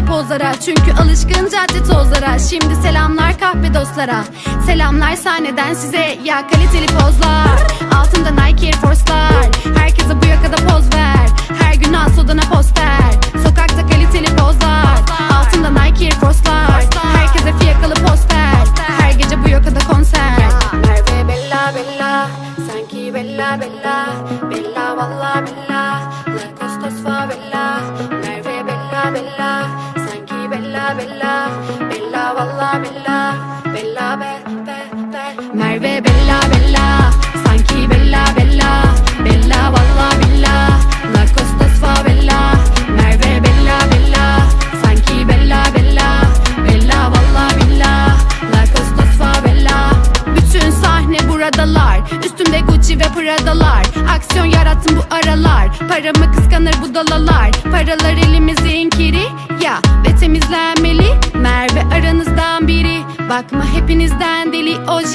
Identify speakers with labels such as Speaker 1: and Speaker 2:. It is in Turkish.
Speaker 1: sahte pozlara Çünkü alışkın cadde tozlara. Şimdi selamlar kahve dostlara. Selamlar sahneden size ya kaliteli pozlar. Altında Nike Air Force'lar. Herkese bu yakada poz ver. Her gün al sodana poster. Sokakta kaliteli pozlar. Altında Nike Air Force'lar. Herkese fiyakalı poster. Her gece bu yakada konser. Merve Bella Bella. Sanki Bella Bella. Bella valla Bella. La Costas Favela Merve Bella Bella Bella Bella Bella Bella Bella be be be Merve Bella Bella Sanki Bella Bella Bella valla Bella La Costas Favela Merve Bella Bella Sanki Bella Bella Bella valla Bella La Costas Favela Bütün sahne buradalar Üstümde Gucci ve Prada'lar Aksiyon yarattım bu aralar. Paramı kıskanır bu dalalar. Paralar elimizin kiri Ya ve temizlenmeli. Merve aranızdan biri Bakma hepinizden deli. Bak Bu